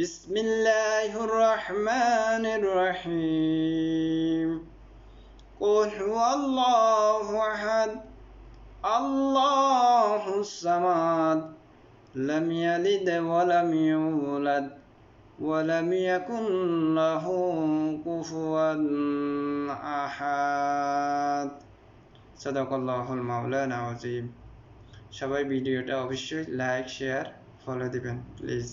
بسم الله الرحمن الرحيم قل هو الله أحد الله الصمد لم يلد ولم يولد ولم يكن له كفوا أحد صدق الله المولانا عظيم সবাই ভিডিওটা অবশ্যই লাইক শেয়ার ফলো দিবেন প্লিজ